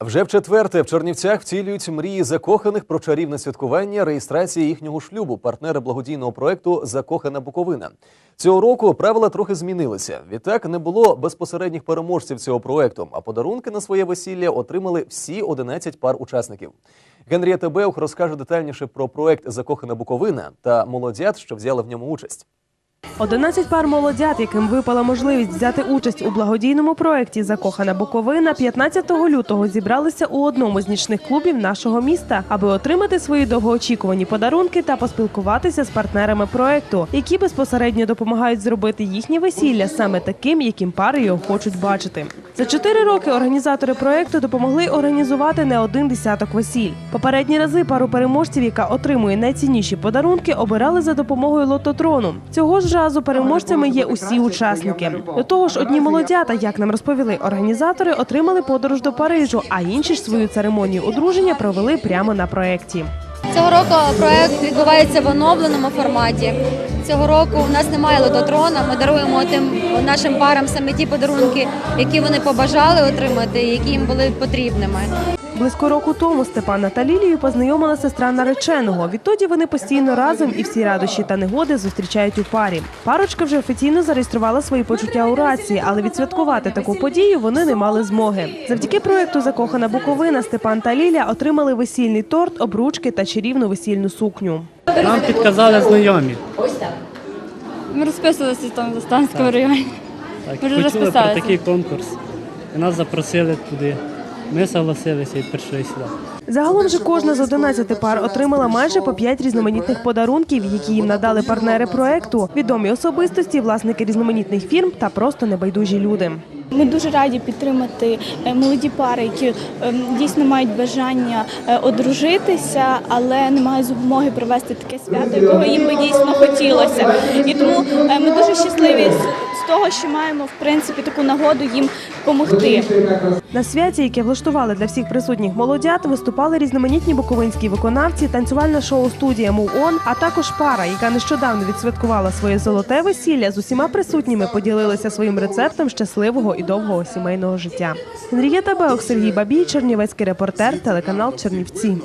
Вже в четверте в Чернівцях втілюють мрії закоханих про чарівне святкування реєстрації їхнього шлюбу. Партнери благодійного проекту Закохана Буковина. Цього року правила трохи змінилися. Відтак не було безпосередніх переможців цього проекту, а подарунки на своє весілля отримали всі 11 пар учасників. Генрієта Беух розкаже детальніше про проект Закохана Буковина та молодят, що взяли в ньому участь. 11 пар молодят, яким випала можливість взяти участь у благодійному проєкті Закохана Буковина 15 лютого зібралися у одному з нічних клубів нашого міста, аби отримати свої довгоочікувані подарунки та поспілкуватися з партнерами проєкту, які безпосередньо допомагають зробити їхнє весілля саме таким, яким пари його хочуть бачити. За чотири роки організатори проєкту допомогли організувати не один десяток весіль. Попередні рази пару переможців, яка отримує найцінніші подарунки, обирали за допомогою лототрону. Цього ж разу переможцями є усі учасники. До того ж, одні молодята, як нам розповіли організатори, отримали подорож до Парижу, а інші ж свою церемонію одруження провели прямо на проєкті. Цього року проект відбувається в оновленому форматі. Цього року у нас немає лототрона. Ми даруємо тим нашим парам саме ті подарунки, які вони побажали отримати, які їм були потрібними. Близько року тому Степана та Лілію познайомила сестра нареченого. Відтоді вони постійно разом і всі радощі та негоди зустрічають у парі. Парочка вже офіційно зареєструвала свої почуття у рації, але відсвяткувати таку подію вони не мали змоги. Завдяки проекту Закохана Буковина Степан та Ліля отримали весільний торт, обручки та чарівну весільну сукню. Нам підказали знайомі. Ми розписувалися там в Застанському районі. Так, Ми вже почули про такий конкурс. І нас запросили туди. Ми согласилися і прийшли сюди. Загалом же кожна з 11 пар отримала майже по 5 різноманітних подарунків, які їм надали партнери проекту, відомі особистості, власники різноманітних фірм та просто небайдужі люди. Ми дуже раді підтримати е, молоді пари, які ем, дійсно мають бажання е, одружитися, але не мають змоги провести таке свято, якого їм би дійсно хотілося. І тому е, ми дуже щасливі того, що маємо в принципі таку нагоду їм допомогти. На святі, яке влаштували для всіх присутніх молодят, виступали різноманітні буковинські виконавці, танцювальна шоу-студія Мов-Он, а також пара, яка нещодавно відсвяткувала своє золоте весілля, з усіма присутніми поділилися своїм рецептом щасливого і довгого сімейного життя. Henrietta Беох, Сергій Бабій, Чернівецький репортер, телеканал Чернівці.